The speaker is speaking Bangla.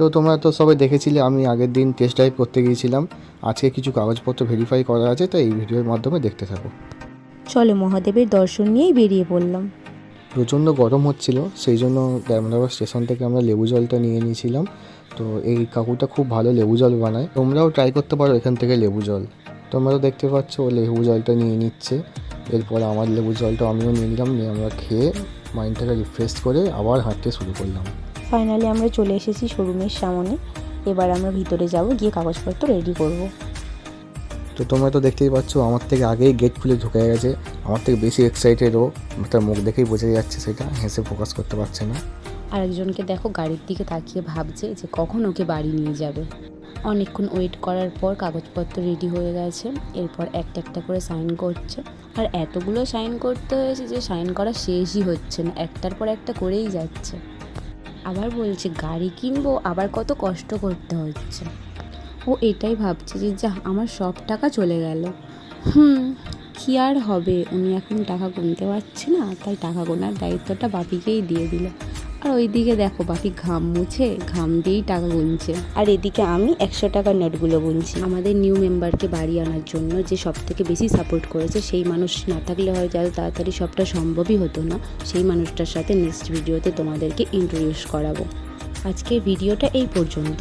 তো তোমরা তো সবাই দেখেছিলে আমি আগের দিন টেস্ট ড্রাইভ করতে গিয়েছিলাম। আজকে কিছু কাগজপত্র ভেরিফাই করা আছে তাই এই ভিডিওর মাধ্যমে দেখতে থাকো। চলো মহাদেবের দর্শন নিয়েই বেরিয়ে পড়লাম। প্রচণ্ড গরম হচ্ছিল সেই জন্য ড্যামরাবার স্টেশন থেকে আমরা লেবু জলটা নিয়ে নিয়েছিলাম। তো এই কাকুটা খুব ভালো লেবু জল বানায়। তোমরাও ট্রাই করতে পারো এখান থেকে লেবু জল। তোমরা তো দেখতে পাচ্ছ ও লেবু জলটা নিয়ে নিচ্ছে। এরপর আমার লেবু জলটা আমিও নিয়ে নিলাম নিয়ে আমরা খেয়ে মাইন্ডটাকে রিফ্রেশ করে আবার হাঁটতে শুরু করলাম। ফাইনালি আমরা চলে এসেছি শোরুমের সামনে। এবার আমরা ভিতরে যাব গিয়ে কাগজপত্র রেডি করব। তো তোমরা তো দেখতেই পাচ্ছ আমার থেকে আগেই গেট খুলে ঢুকে গেছে। আমার থেকে বেশি এক্সাইটেড ও। তার মুখ দেখেই বোঝা যাচ্ছে সেটা হেসে ফোকাস করতে পারছে না। আরেকজনকে দেখো গাড়ির দিকে তাকিয়ে ভাবছে যে কখন ওকে বাড়ি নিয়ে যাবে। অনেকক্ষণ ওয়েট করার পর কাগজপত্র রেডি হয়ে গেছে। এরপর একটা একটা করে সাইন করছে। আর এতগুলো সাইন করতে হয়েছে যে সাইন করা শেষই হচ্ছে না। একটার পর একটা করেই যাচ্ছে। আবার বলছে, গাড়ি কিনবো, আবার কত কষ্ট করতে হচ্ছে। ও এটাই ভাবছে যে, যা, আমার সব টাকা চলে গেল। হুম, কী আর হবে? উনি এখন টাকা গুনতে পারছে না, তাই টাকা গোনার দায়িত্বটা বাপিকেই দিয়ে দিল। আর ওই দিকে দেখো বাকি ঘাম মুছে ঘাম দিয়েই টাকা গুনছে। আর এদিকে আমি একশো টাকার নোটগুলো গুনছি। আমাদের নিউ মেম্বারকে বাড়ি আনার জন্য যে সব থেকে বেশি সাপোর্ট করেছে সেই মানুষ না থাকলে হয় যাতে তাড়াতাড়ি সবটা সম্ভবই হতো না। সেই মানুষটার সাথে নেক্সট ভিডিওতে তোমাদেরকে ইন্ট্রোডিউস করাবো। আজকের ভিডিওটা এই পর্যন্ত।